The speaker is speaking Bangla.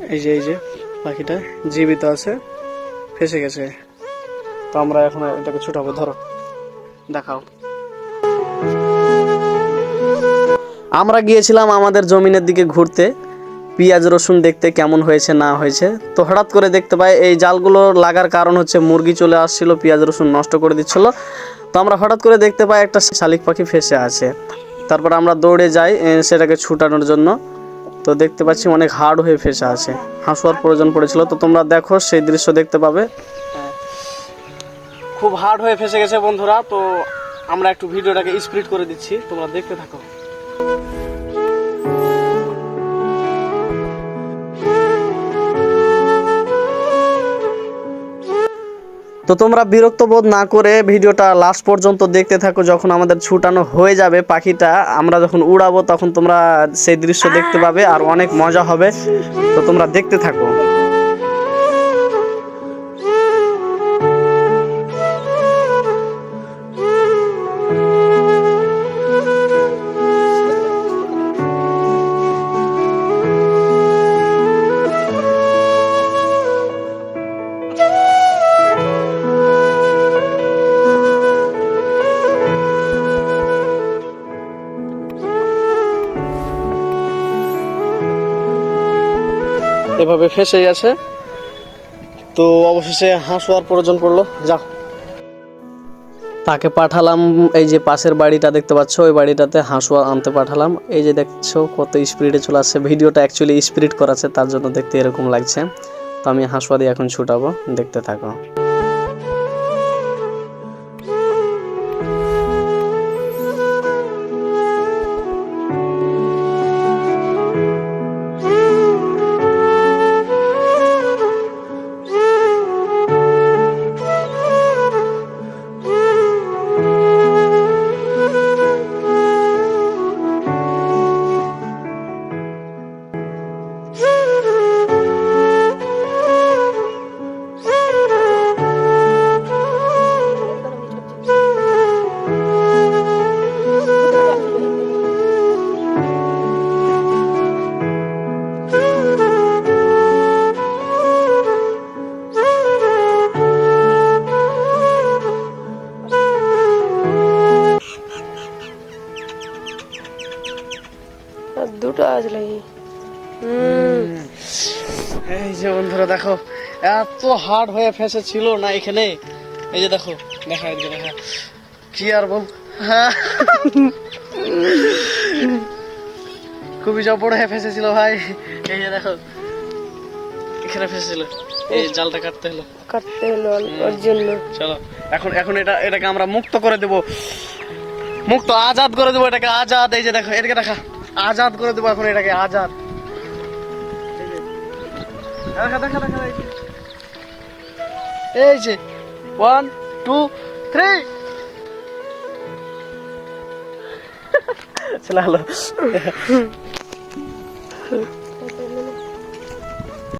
এই যে এই যে, পাখিটা জীবিত আছে, ফেসে গেছে। তো আমরা এখন এটাকে ছুটাবো, ধরো, দেখাও। আমরা গিয়েছিলাম আমাদের জমিনের দিকে ঘুরতে, পেঁয়াজ, রসুন দেখতে কেমন হয়েছে, না হয়েছে। তো হঠাৎ করে দেখতে পাই, এই জালগুলো লাগার কারণ হচ্ছে মুরগি চলে আসছিল, পেঁয়াজ, রসুন নষ্ট করে দিচ্ছিল। তো আমরা হঠাৎ করে দেখতে পাই, একটা শালিক পাখি ফেসে আছে। তারপর আমরা দৌড়ে যাই সেটাকে ছুটানোর জন্য। তো দেখতে পাচ্ছি অনেক হার্ড হয়ে ফেসে আছে। হাঁসুয়ার প্রয়োজন পড়েছিল, তো তোমরা দেখো, সেই দৃশ্য দেখতে পাবে। খুব হার্ড হয়ে ফেসে গেছে বন্ধুরা, তো আমরা একটু ভিডিওটাকে স্প্রিট করে দিচ্ছি, তোমরা দেখতে থাকো। তো তোমরা বিরক্ত বোধ না করে ভিডিওটা লাস্ট পর্যন্ত দেখতে থাকো যখন আমাদের ছুটানো হয়ে যাবে পাখিটা, আমরা যখন উড়াবো তখন তোমরা সেই দৃশ্য দেখতে পাবে আর অনেক মজা হবে। তো তোমরা দেখতে থাকো। এভাবে ফেসে গেছে তো অবশেষে হাঁসুয়ার প্রয়োজন পড়ল। যা তাকে পাঠালাম, এই যে পাশের বাড়িটা দেখতে পাচ্ছ, ওই বাড়িটাতে হাঁসুয়া আনতে পাঠালাম। এই যে দেখছ কত স্পিডে চলে আসছে। ভিডিওটা অ্যাকচুয়ালি স্পিড করাছে তার জন্য দেখতে এরকম লাগছে। তো আমি হাঁসুয়া দিয়ে এখন ছুটাবো। দেখতে থাকো। দুটো আসলে এই যে বন্ধুরা দেখো এত হার্ড হয়ে ফেসে ছিল না এখানে। এই যে দেখো দেখা এই দেখা। কি আর বল। খুবই জবড় হয়ে ফেসেছিল ভাই। এই যে দেখো এখানে ফেসেছিল এই জালটা কাটতে হলো। কাটতে হলো ওর জন্য। চলো এখন এখন এটা এটাকে আমরা মুক্ত করে দেব। মুক্ত আজাদ করে দেবো এটাকে আজাদ। এই যে দেখো এটাকে দেখা। আজাদ করে দেবো এখন এটাকে আজাদ। দেখা। এই যে ওয়ান টু থ্রি চলে হলো